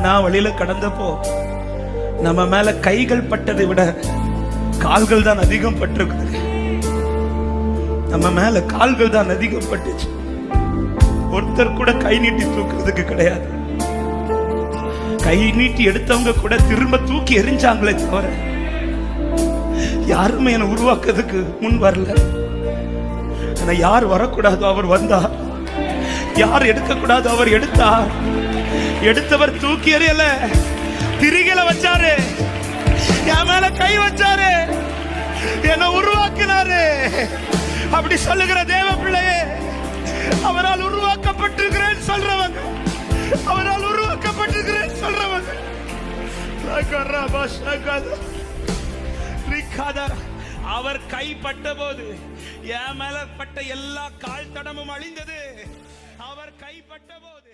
அண்ணா வழியில கடந்தப்போ நம்ம மேல கைகள் பட்டதை விட கால்கள் தான் அதிகம் பட்டிருக்குது நம்ம மேல கால்கள் தான் அதிகம் பட்டுச்சு. ஒருத்தர் கூட கை நீட்டி தூக்குறதுக்கு கிடையாது. கை நீட்டி எடுத்தவங்க கூட திரும்ப தூக்கி எரிஞ்சாங்களே தவிர யாருமே என்னை உருவாக்குறதுக்கு முன் வரல. ஆனா யார் வரக்கூடாதோ அவர் வந்தார். யார் எடுக்கக்கூடாதோ அவர் எடுத்தார். எடுத்தவர் தூக்கி எறியல. திரிகளை வச்சாரு. என் மேல கை வச்சாரு. என்னை உருவாக்கினாரு. அப்படி சொல்லுகிற தேவ பிள்ளையே அவரால் உருவாக்கப்பட்டிருக்கிறேன் சொல்றவங்க அவரால் உருவாக்கப்பட்டிருக்கிறேன் சொல்றவங்க அவர் கைப்பட்ட போது என் மேல பட்ட எல்லா கால் தடமும் அழிந்தது. அவர் கைப்பட்ட போது